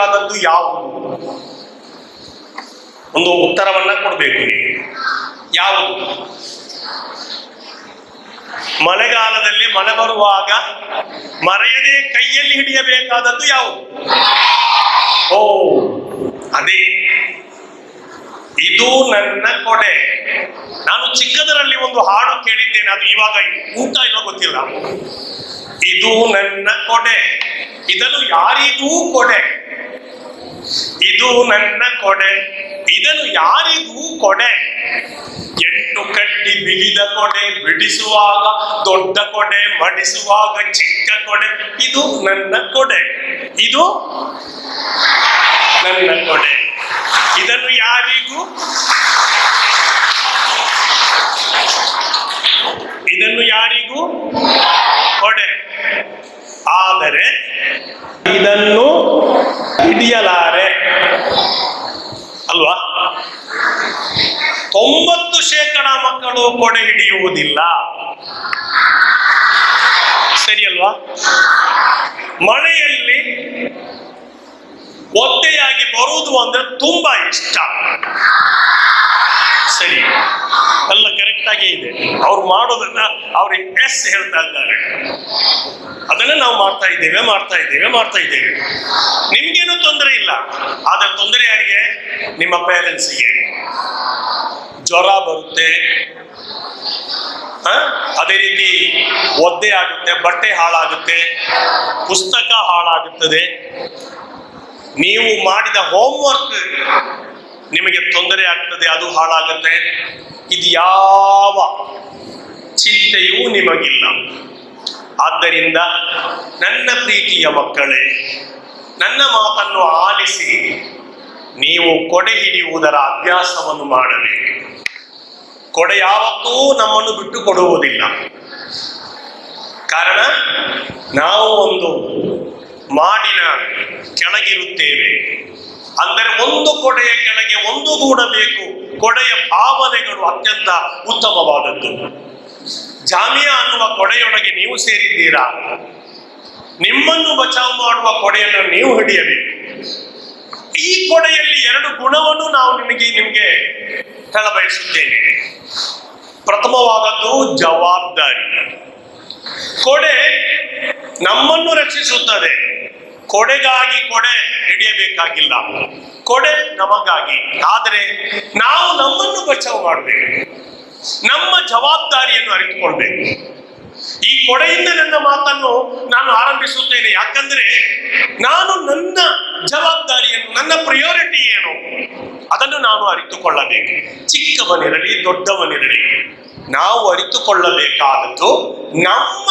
ಹಿಡಿಯಬೇಕಾದದ್ದು ಯಾವುದು ಒಂದು ಉತ್ತರವನ್ನ ಕೊಡಬೇಕು ನೀವು. ಯಾವುದು? ಮಳೆಗಾಲದಲ್ಲಿ ಮಳೆ ಬರುವಾಗ ಮರೆಯದೆ ಕೈಯಲ್ಲಿ ಹಿಡಿಯಬೇಕಾದದ್ದು ಯಾವುದು? ಓ, ಅದೇ. ಇದು ನನ್ನ ಕೊಡೆ ನಾನು ಚಿಕ್ಕದರಲ್ಲಿ ಒಂದು ಹಾಡು ಕೇಳಿದ್ದೇನೆ, ಅದು ಇವಾಗ ಊಟ ಇಲ್ಲ ಗೊತ್ತಿಲ್ಲ. ಇದು ನನ್ನ ಕೊಡೆ ಇದನ್ನು ಯಾರಿಗೂ ಕೊಡೆ ಇದು ನನ್ನ ಕೊಡೆ ಇದನ್ನು ಯಾರಿಗೂ ಕೊಡೆ ಎಂಟು ಕಟ್ಟಿ ಬಿಗಿದ ಕೊಡೆ ಬಿಡಿಸುವಾಗ ದೊಡ್ಡ ಕೊಡೆ ಮಡಿಸುವಾಗ ಚಿಕ್ಕ ಕೊಡೆ ಇದು ನನ್ನ ಕೊಡೆ ಇದು ನನ್ನ ಕೊಡೆ ಇದನ್ನು ಯಾರಿಗೂ ಇದನ್ನು ಯಾರಿಗೂ ಕೊಡೆ. ಆದರೆ ಇದನ್ನು ಹಿಡಿಯಲಾರೆ. ಅಲ್ವಾ? ತೊಂಬತ್ತು ಶೇಕಡ ಮಕ್ಕಳು ಕೊಡೆ ಹಿಡಿಯುವುದಿಲ್ಲ. ಸರಿ ಅಲ್ವಾ ಮಳೆಯಲ್ಲಿ ಒದ್ದೆಯಾಗಿ ಬರುವುದು ಅಂದ್ರೆ ತುಂಬಾ ಇಷ್ಟ. ಸರಿ. ಎಲ್ಲ ಕರೆಕ್ಟ್ ಆಗಿ ಇದೆ. ಅವ್ರು ಮಾಡೋದನ್ನ ಅವ್ರಿಗೆ ಎಸ್ ಹೇಳ್ತಾ ಇದ್ದಾರೆ. ಅದನ್ನ ನಾವು ಮಾಡ್ತಾ ಇದ್ದೇವೆ ಮಾಡ್ತಾ ಇದ್ದೇವೆ ಮಾಡ್ತಾ ಇದ್ದೇವೆ. ನಿಮ್ಗೇನು ತೊಂದರೆ ಇಲ್ಲ. ಆದ್ರೆ ತೊಂದರೆ ಯಾರಿಗೆ? ನಿಮ್ಮ ಪೇರೆಂಟ್ಸ್ಗೆ ಜ್ವರ ಬರುತ್ತೆ? ಅದೇ ರೀತಿ ಒದ್ದೆ ಆಗುತ್ತೆ, ಬಟ್ಟೆ ಹಾಳಾಗುತ್ತೆ, ಪುಸ್ತಕ ಹಾಳಾಗುತ್ತದೆ. ನೀವು ಮಾಡಿದ ಹೋಮ್ವರ್ಕ್ ನಿಮಗೆ ತೊಂದರೆ ಆಗ್ತದೆ, ಅದು ಹಾಳಾಗುತ್ತೆ. ಇದು ಯಾವ ಚಿಂತೆಯೂ ನಿಮಗಿಲ್ಲ. ಆದ್ದರಿಂದ ನನ್ನ ಪ್ರೀತಿಯ ಮಕ್ಕಳೇ, ನನ್ನ ಮಾತನ್ನು ಆಲಿಸಿ, ನೀವು ಕೊಡೆ ಹಿಡಿಯುವುದರ ಅಭ್ಯಾಸವನ್ನು ಮಾಡಬೇಕು. ಕೊಡೆ ಯಾವತ್ತೂ ನಮ್ಮನ್ನು ಬಿಟ್ಟು ಕೊಡುವುದಿಲ್ಲ. ಕಾರಣ, ನಾವು ಒಂದು ಮಾಡಿನ ಕೆಳಗಿರುತ್ತೇವೆ. ಅಂದರೆ ಒಂದು ಕೊಡೆಯ ಕೆಳಗೆ ಒಂದು ಗೂಡಬೇಕು ಕೊಡೆಯ ಭಾವನೆಗಳು ಅತ್ಯಂತ ಉತ್ತಮವಾದದ್ದು. ಜಾಮಿಯಾ ಅನ್ನುವ ಕೊಡೆಯೊಳಗೆ ನೀವು ಸೇರಿದ್ದೀರಾ? ನಿಮ್ಮನ್ನು ಬಚಾವ್ ಮಾಡುವ ಕೊಡೆಯನ್ನು ನೀವು ಹಿಡಿಯಬೇಕು. ಈ ಕೊಡೆಯಲ್ಲಿ ಎರಡು ಗುಣವನ್ನು ನಾವು ನಿಮಗೆ ನಿಮಗೆ ಹೇಳಬಯಸುತ್ತೇನೆ. ಪ್ರಥಮವಾದದ್ದು ಜವಾಬ್ದಾರಿ. ಕೊಡೆ ನಮ್ಮನ್ನು ರಕ್ಷಿಸುತ್ತದೆ. ಕೊಡೆಗಾಗಿ ಕೊಡೆ ಹಿಡಿಯಬೇಕಾಗಿಲ್ಲ. ಕೊಡೆ ನಮಗಾಗಿ. ಆದರೆ ನಾವು ನಮ್ಮನ್ನು ಬಚಾವ್ ಮಾಡಬೇಕು. ನಮ್ಮ ಜವಾಬ್ದಾರಿಯನ್ನು ಅರಿತುಕೊಳ್ಬೇಕು. ಈ ಕೊಡೆಯಿಂದ ನನ್ನ ಮಾತನ್ನು ನಾನು ಆರಂಭಿಸುತ್ತೇನೆ. ಯಾಕಂದ್ರೆ ನಾನು ನನ್ನ ಜವಾಬ್ದಾರಿಯನ್ನು, ನನ್ನ ಪ್ರಿಯಾರಿಟಿ ಏನು? ಅದನ್ನು ನಾನು ಅರಿತುಕೊಳ್ಳಬೇಕು. ಚಿಕ್ಕವನಿರಲಿ, ದೊಡ್ಡವನಿರಲಿ, ನಾವು ಅರಿತುಕೊಳ್ಳಬೇಕಾದದ್ದು ನಮ್ಮ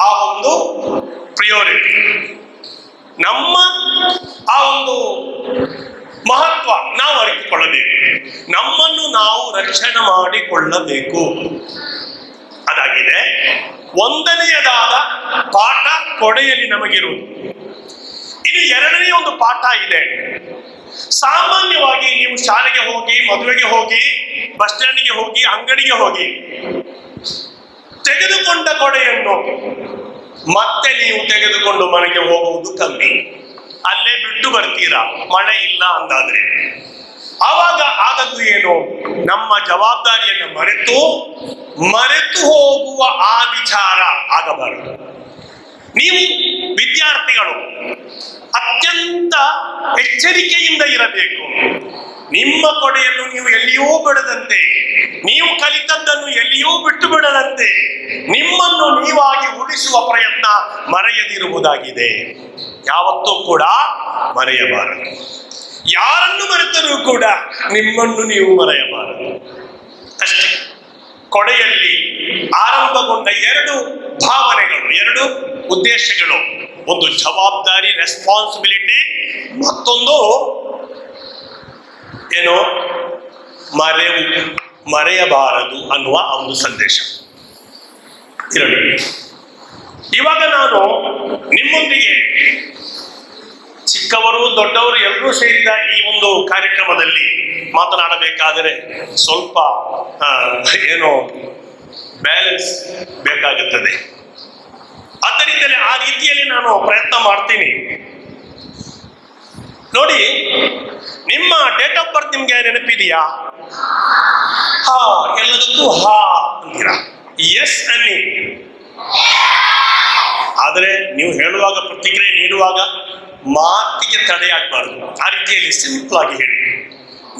ಆ ಒಂದು ಪ್ರಿಯೋರಿಟಿ ನಮ್ಮ ಆ ಒಂದು ಮಹತ್ವ ನಾವು ಅರಿತುಕೊಳ್ಳಬೇಕು. ನಮ್ಮನ್ನು ನಾವು ರಕ್ಷಣೆ ಮಾಡಿಕೊಳ್ಳಬೇಕು. ಅದಾಗಿದೆ. ಒಂದನೆಯದಾದ ಪಾಠ ಕೊಡೆಯಲ್ಲಿ ನಮಗಿರುವುದು. ಇದು ಎರಡನೇ ಒಂದು ಪಾಠ ಇದೆ. ಸಾಮಾನ್ಯವಾಗಿ ನೀವು ಶಾಲೆಗೆ ಹೋಗಿ, ಮದುವೆಗೆ ಹೋಗಿ, ಬಸ್ ಸ್ಟ್ಯಾಂಡಿಗೆ ಹೋಗಿ, ಅಂಗಡಿಗೆ ಹೋಗಿ ತೆಗೆದುಕೊಂಡ ಕೊಡೆಯನ್ನು ಮತ್ತೆ ನೀವು ತೆಗೆದುಕೊಂಡು ಮನೆಗೆ ಹೋಗುವುದು ಕಮ್ಮಿ. ಅಲ್ಲೇ ಬಿಟ್ಟು ಬರ್ತೀರಾ? ಮಳೆ ಇಲ್ಲ ಅಂದಾದ್ರೆ. ಆವಾಗ ಆದದ್ದು ಏನು? ನಮ್ಮ ಜವಾಬ್ದಾರಿಯನ್ನು ಮರೆತು ಮರೆತು ಹೋಗುವ ಆ ವಿಚಾರ ಆಗಬಾರದು. ನೀವು ವಿದ್ಯಾರ್ಥಿಗಳು, ಅತ್ಯಂತ ಎಚ್ಚರಿಕೆಯಿಂದ ಇರಬೇಕು. ನಿಮ್ಮ ಕೊಡೆಯನ್ನು ನೀವು ಎಲ್ಲಿಯೂ ಬಿಡದಂತೆ, ನೀವು ಕಲಿತದ್ದನ್ನು ಎಲ್ಲಿಯೂ ಬಿಟ್ಟು ಬಿಡದಂತೆ, ನಿಮ್ಮನ್ನು ನೀವಾಗಿ ಉಳಿಸುವ ಪ್ರಯತ್ನ ಮರೆಯದಿರುವುದಾಗಿದೆ. ಯಾವತ್ತೂ ಕೂಡ ಮರೆಯಬಾರದು. ಯಾರನ್ನು ಮರೆತರೂ ಕೂಡ ನಿಮ್ಮನ್ನು ನೀವು ಮರೆಯಬಾರದು. ಅಷ್ಟೇ. ಕೊಡೆಯಲ್ಲಿ ಆರಂಭಗೊಂಡ ಎರಡು ಎರಡು ಉದ್ದೇಶಗಳು. ಒಂದು ಜವಾಬ್ದಾರಿ ರೆಸ್ಪಾನ್ಸಿಬಿಲಿಟಿ ಮತ್ತೊಂದು ಏನು? ಮರೆವು ಮರೆಯಬಾರದು ಅನ್ನುವ ಒಂದು ಸಂದೇಶ. ಇರಲಿ. ಇವಾಗ ನಾನು ನಿಮ್ಮೊಂದಿಗೆ ಚಿಕ್ಕವರು, ದೊಡ್ಡವರು ಎಲ್ಲರೂ ಸೇರಿದ ಈ ಒಂದು ಕಾರ್ಯಕ್ರಮದಲ್ಲಿ ಮಾತನಾಡಬೇಕಾದರೆ ಸ್ವಲ್ಪ ಏನು ಬ್ಯಾಲೆನ್ಸ್ ಬೇಕಾಗುತ್ತದೆ. ಆದ್ದರಿಂದಲೇ ಆ ರೀತಿಯಲ್ಲಿ ನಾನು ಪ್ರಯತ್ನ ಮಾಡ್ತೀನಿ. ನೋಡಿ, ನಿಮ್ಮ ಡೇಟ್ ಆಫ್ ಬರ್ತ್ ನಿಮ್ಗೆ ನೆನಪಿದೆಯಾ? ಹಾ, ಎಲ್ಲದಕ್ಕೂ ಹಾ ಅಂತೀರಾ? ಎಸ್ ಅನ್ನಿ ಆದರೆ ನೀವು ಹೇಳುವಾಗ ಪ್ರತಿಕ್ರಿಯೆ ನೀಡುವಾಗ ಮಾತಿಗೆ ತಡೆಯಾಗಬಾರ್ದು. ಆ ರೀತಿಯಲ್ಲಿ ಸಿಂಪಲ್ ಆಗಿ ಹೇಳಿ.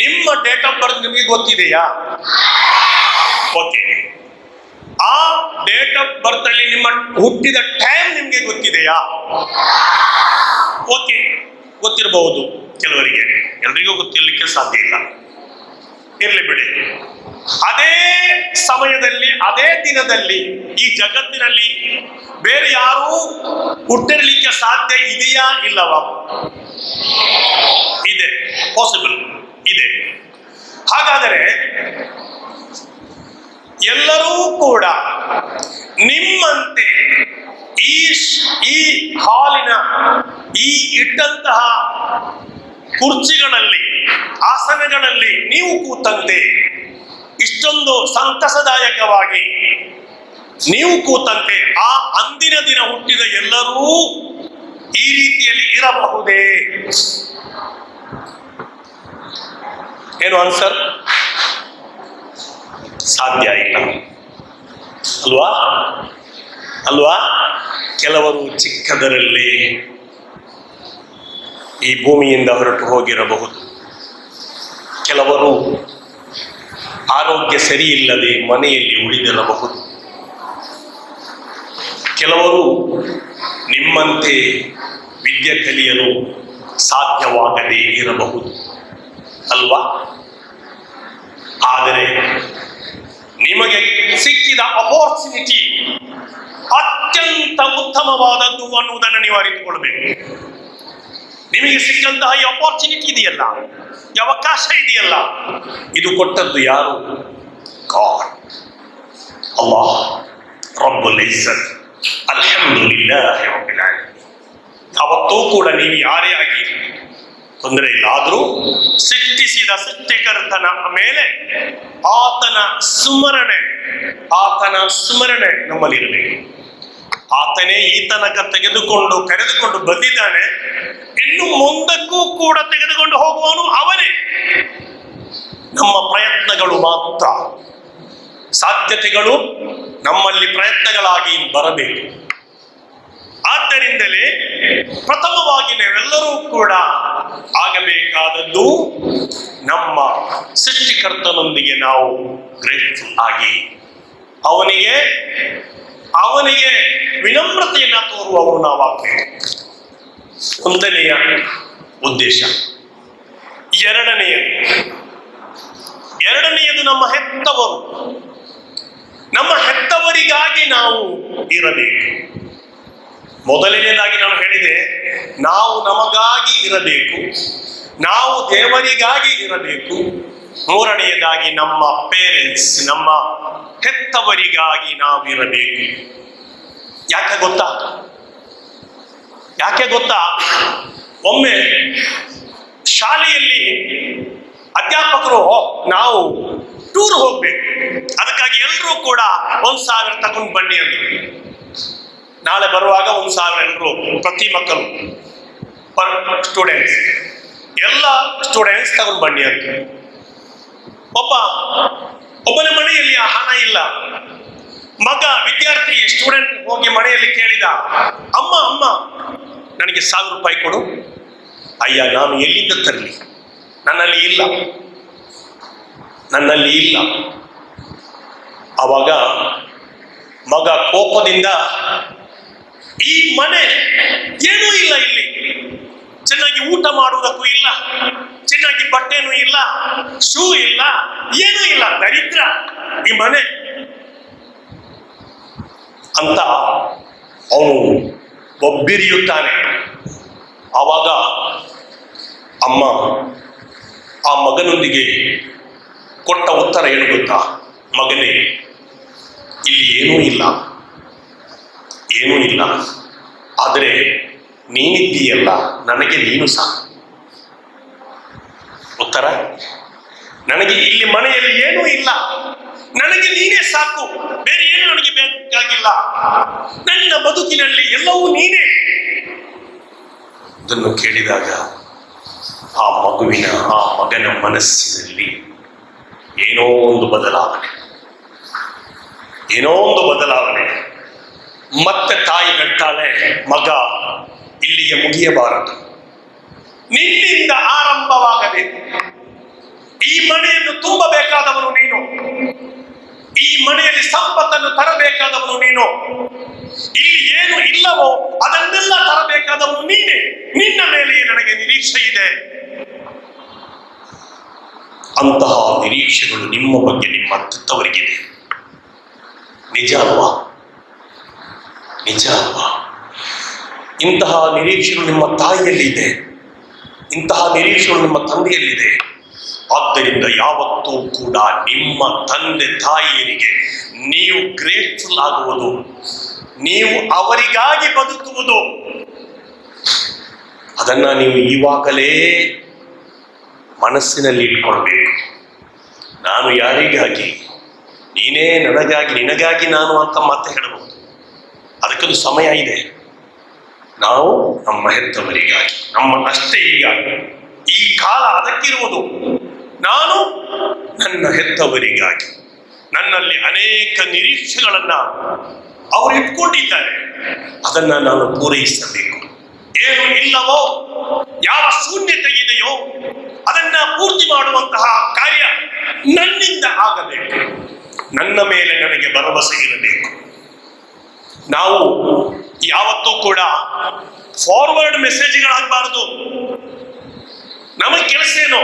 ನಿಮ್ಮ ಡೇಟ್ ಆಫ್ ಬರ್ತ್ ನಿಮಗೆ ಗೊತ್ತಿದೆಯಾ? ಓಕೆ ಆ ಡೇಟ್ ಆಫ್ ಬರ್ತ್ ಅಲ್ಲಿ ನಿಮ್ಮ ಹುಟ್ಟಿದ ಟೈಮ್ ನಿಮಗೆ ಗೊತ್ತಿದೆಯಾ? ಓಕೆ ಗೊತ್ತಿರಬಹುದು ಕೆಲವರಿಗೆ. ಎಲ್ರಿಗೂ ಗೊತ್ತಿರಲಿಕ್ಕೆ ಸಾಧ್ಯ ಇಲ್ಲ. ಇರಲಿ ಬಿಡಿ. ಅದೇ ಸಮಯದಲ್ಲಿ, ಅದೇ ದಿನದಲ್ಲಿ, ಈ ಜಗತ್ತಿನಲ್ಲಿ ಬೇರೆ ಯಾರೂ ಹುಟ್ಟಿರಲಿಕ್ಕೆ ಸಾಧ್ಯ ಇದೆಯಾ ಇಲ್ಲವಾ? ಇದೆ ಪಾಸಿಬಲ್ ಇದೆ. ಹಾಗಾದರೆ ಎಲ್ಲರೂ ಕೂಡ ನಿಮ್ಮಂತೆ ಈ ಈ ಹಾಲಿನ, ಈ ಇಟ್ಟಂತಹ ಕುರ್ಚಿಗಳಲ್ಲಿ, ಆಸನಗಳಲ್ಲಿ ನೀವು ಕೂತಂತೆ, ಇಷ್ಟೊಂದು ಸಂತಸದಾಯಕವಾಗಿ ನೀವು ಕೂತಂತೆ, ಆ ಅಂದಿನ ದಿನ ಹುಟ್ಟಿದ ಎಲ್ಲರೂ ಈ ರೀತಿಯಲ್ಲಿ ಇರಬಹುದೇ? ಏನು ಆನ್ಸರ್ ಸಾಧ್ಯ ಇಲ್ಲ. ಅಲ್ವಾ? ಅಲ್ವಾ? ಕೆಲವರು ಚಿಕ್ಕದರಲ್ಲಿ ಈ ಭೂಮಿಯಿಂದ ಹೊರಟು ಹೋಗಿರಬಹುದು. ಕೆಲವರು ಆರೋಗ್ಯ ಸರಿಯಿಲ್ಲದೆ ಮನೆಯಲ್ಲಿ ಉಳಿದಿರಬಹುದು. ಕೆಲವರು ನಿಮ್ಮಂತೆ ವಿದ್ಯೆ ಕಲಿಯಲು ಸಾಧ್ಯವಾಗದೇ ಇರಬಹುದು. ಅಲ್ವಾ? ಆದರೆ ನಿಮಗೆ ಸಿಕ್ಕಿದ ಅಪಾರ್ಚುನಿಟಿ ಅತ್ಯಂತ ಉತ್ತಮವಾದದ್ದು ಅನ್ನುವುದನ್ನು ನೀವು ಅರಿತುಕೊಳ್ಬೇಕು. ನಿಮಗೆ ಸಿಕ್ಕಂತಹ ಈ ಅಪಾರ್ಚುನಿಟಿ ಇದೆಯಲ್ಲ, ಈ ಅವಕಾಶ ಇದೆಯಲ್ಲ, ಇದು ಕೊಟ್ಟದ್ದು ಯಾರು? ಗಾಡ್ ಅಲ್ಲಾಹ್. ರಬ್ಬುಲ್ ಇಜ್ಜತ್. ಅಲ್ಹಮ್ದುಲಿಲ್ಲಾಹಿ ರಬ್ಬಿಲ್ ಆಲಮೀನ್. ಅವತ್ತೂ ಕೂಡ ನೀವು ಯಾರೇ ಆಗಿ ತೊಂದರೆ ಇಲ್ಲ. ಆದರೂ ಸೃಷ್ಟಿಸಿದ ಸೃಷ್ಟಿಕರ್ತನ ಮೇಲೆ ಆತನ ಸ್ಮರಣೆ ಆತನ ಸ್ಮರಣೆ ನಮ್ಮಲ್ಲಿರಬೇಕು. ಆತನೇ ಈ ತನಕ ತೆಗೆದುಕೊಂಡು, ಕರೆದುಕೊಂಡು ಬಂದಿದ್ದಾನೆ. ಇನ್ನು ಮುಂದಕ್ಕೂ ಕೂಡ ತೆಗೆದುಕೊಂಡು ಹೋಗುವವನು ಅವನೇ. ನಮ್ಮ ಪ್ರಯತ್ನಗಳು ಮಾತ್ರ. ಸಾಧ್ಯತೆಗಳು ನಮ್ಮಲ್ಲಿ ಪ್ರಯತ್ನಗಳಾಗಿ ಬರಬೇಕು. ಆದ್ದರಿಂದಲೇ ಪ್ರಥಮವಾಗಿ ನಾವೆಲ್ಲರೂ ಕೂಡ ಆಗಬೇಕಾದದ್ದು ನಮ್ಮ ಸೃಷ್ಟಿಕರ್ತನೊಂದಿಗೆ ನಾವು ಗ್ರೇಟ್ಫುಲ್ ಆಗಿ ಅವನಿಗೆ ಅವನಿಗೆ ವಿನಮ್ರತೆಯನ್ನ ತೋರುವವರು ನಾವಾಗಬೇಕು. ಒಂದನೆಯ ಉದ್ದೇಶ. ಎರಡನೆಯದು ಎರಡನೆಯದು ನಮ್ಮ ಹೆತ್ತವರು. ನಮ್ಮ ಹೆತ್ತವರಿಗಾಗಿ ನಾವು ಇರಬೇಕು. ಮೊದಲನೇದಾಗಿ ನಾನು ಹೇಳಿದೆ, ನಾವು ನಮಗಾಗಿ ಇರಬೇಕು, ನಾವು ದೇವರಿಗಾಗಿ ಇರಬೇಕು. ಮೂರನೆಯದಾಗಿ ನಮ್ಮ ಪೇರೆಂಟ್ಸ್ ನಮ್ಮ ಹೆತ್ತವರಿಗಾಗಿ ನಾವು ಇರಬೇಕು. ಯಾಕೆ ಗೊತ್ತಾ? ಯಾಕೆ ಗೊತ್ತಾ? ಒಮ್ಮೆ ಶಾಲೆಯಲ್ಲಿ ಅಧ್ಯಾಪಕರು ನಾವು ಟೂರ್ ಹೋಗ್ಬೇಕು. ಅದಕ್ಕಾಗಿ ಎಲ್ಲರೂ ಕೂಡ ಒಂದ್ ಸಾವಿರ ತಗೊಂಡು ಬನ್ನಿ ಅಂದ್ರು. ನಾಳೆ ಬರುವಾಗ ಒಂದು ಸಾವಿರ ಎಂಟು ಪ್ರತಿ ಮಕ್ಕಳು ಪರ್ ಸ್ಟೂಡೆಂಟ್ಸ್ ಎಲ್ಲ ಸ್ಟೂಡೆಂಟ್ಸ್ ತಗೊಂಡು ಬನ್ನಿ ಅಂತ. ಒಬ್ಬ, ಒಬ್ಬನ ಮನೆಯಲ್ಲಿ ಆ ಹಣ ಇಲ್ಲ. ಮಗ, ವಿದ್ಯಾರ್ಥಿ ಸ್ಟೂಡೆಂಟ್ ಹೋಗಿ ಮನೆಯಲ್ಲಿ ಕೇಳಿದ, ಅಮ್ಮ ಅಮ್ಮ, ನನಗೆ ಸಾವಿರ ರೂಪಾಯಿ ಕೊಡು. ಅಯ್ಯ, ನಾನು ಎಲ್ಲಿಂದ ತರಲಿ? ನನ್ನಲ್ಲಿ ಇಲ್ಲ. ನನ್ನಲ್ಲಿ ಇಲ್ಲ. ಅವಾಗ ಮಗ ಕೋಪದಿಂದ ಈ ಮನೆ ಏನೂ ಇಲ್ಲ ಇಲ್ಲಿ. ಚೆನ್ನಾಗಿ ಊಟ ಮಾಡುವುದಕ್ಕೂ ಇಲ್ಲ, ಚೆನ್ನಾಗಿ ಬಟ್ಟೆನೂ ಇಲ್ಲ, ಶೂ ಇಲ್ಲ, ಏನೂ ಇಲ್ಲ. ದರಿದ್ರ ಈ ಮನೆ. ಅಂತ ಅವನು ಒಬ್ಬಿರಿಯುತ್ತಾನೆ ಆವಾಗ ಅಮ್ಮ ಆ ಮಗನೊಂದಿಗೆ ಕೊಟ್ಟ ಉತ್ತರ ಏನು ಗೊತ್ತಾ? ಮಗನೇ, ಇಲ್ಲಿ ಏನೂ ಇಲ್ಲ. ಏನೂ ಇಲ್ಲ. ಆದರೆ ನೀನಿದ್ದೀಯಲ್ಲ, ನನಗೆ ನೀನು ಸಾಕು. ಉತ್ತರ? ನನಗೆ ಇಲ್ಲಿ ಮನೆಯಲ್ಲಿ ಏನೂ ಇಲ್ಲ. ನನಗೆ ನೀನೇ ಸಾಕು. ಬೇರೆ ಏನು ನನಗೆ ಬೇಕಾಗಿಲ್ಲ. ನನ್ನ ಬದುಕಿನಲ್ಲಿ ಎಲ್ಲವೂ ನೀನೇ. ಇದನ್ನು ಕೇಳಿದಾಗ ಆ ಮಗುವಿನ, ಆ ಮಗನ ಮನಸ್ಸಿನಲ್ಲಿ ಏನೋ ಒಂದು ಬದಲಾವಣೆ. ಏನೋ ಒಂದು ಬದಲಾವಣೆ. ಮತ್ತೆ ತಾಯಿ ಹೇಳ್ತಾಳೆ, ಮಗ, ಇಲ್ಲಿಗೆ ಮುಗಿಯಬಾರದು. ನಿನ್ನಿಂದ ಆರಂಭವಾಗಬೇಕು. ಈ ಮನೆಯನ್ನು ತುಂಬಬೇಕಾದವನು ನೀನು. ಈ ಮನೆಯಲ್ಲಿ ಸಂಪತ್ತನ್ನು ತರಬೇಕಾದವನು ನೀನು. ಇಲ್ಲಿ ಏನು ಇಲ್ಲವೋ ಅದನ್ನೆಲ್ಲ ತರಬೇಕಾದವನು ನೀನೆ ನಿನ್ನ ಮೇಲೆಯೇ ನನಗೆ ನಿರೀಕ್ಷೆ ಇದೆ. ಅಂತಹ ನಿರೀಕ್ಷೆಗಳು ನಿಮ್ಮ ಬಗ್ಗೆ ನಿಮ್ಮ ಅತ್ತವರಿಗಿದೆ ನಿಜ ಅಲ್ವಾ? ನಿಜ ಅಲ್ವಾ? ಇಂತಹ ನಿರೀಕ್ಷೆಗಳು ನಿಮ್ಮ ತಾಯಿಯಲ್ಲಿದೆ. ಇಂತಹ ನಿರೀಕ್ಷೆಗಳು ನಿಮ್ಮ ತಂದೆಯಲ್ಲಿದೆ. ಆದ್ದರಿಂದ ಯಾವತ್ತೂ ಕೂಡ ನಿಮ್ಮ ತಂದೆ ತಾಯಿಯರಿಗೆ ನೀವು ಗ್ರೇಟ್ಫುಲ್ ಆಗುವುದು, ನೀವು ಅವರಿಗಾಗಿ ಬದುಕುವುದು. ಅದನ್ನ ನೀವು ಈವಾಗಲೇ ಮನಸ್ಸಿನಲ್ಲಿ ಇಟ್ಕೊಳ್ಬೇಕು. ನಾನು ಯಾರಿಗಾಗಿ? ನೀನೇ ನನಗಾಗಿ, ನಿನಗಾಗಿ ನಾನು ಅಂತ ಮಾತು ಹೇಳಬಹುದು. ಅದಕ್ಕೊಂದು ಸಮಯ ಇದೆ. ನಾವು ನಮ್ಮ ಹೆತ್ತವರಿಗಾಗಿ, ನಮ್ಮ ಅಷ್ಟೇ ಈಗ ಈ ಕಾಲ ಅದಕ್ಕಿರುವುದು. ನಾನು ನನ್ನ ಹೆತ್ತವರಿಗಾಗಿ, ನನ್ನಲ್ಲಿ ಅನೇಕ ನಿರೀಕ್ಷೆಗಳನ್ನ ಅವರು ಇಟ್ಕೊಂಡಿದ್ದಾರೆ. ಅದನ್ನ ನಾನು ಪೂರೈಸಬೇಕು. ಏನು ಇಲ್ಲವೋ, ಯಾವ ಶೂನ್ಯತೆ ಇದೆಯೋ, ಅದನ್ನ ಪೂರ್ತಿ ಮಾಡುವಂತಹ ಕಾರ್ಯ ನನ್ನಿಂದ ಆಗಬೇಕು. ನನ್ನ ಮೇಲೆ ನನಗೆ ಭರವಸೆ ಇರಬೇಕು. ನಾವು ಯಾವತ್ತೂ ಕೂಡ ಫಾರ್ವರ್ಡ್ ಮೆಸೇಜ್ಗಳಾಗಬಾರದು ನಮಗೆ ಕೆಲಸ ಏನು?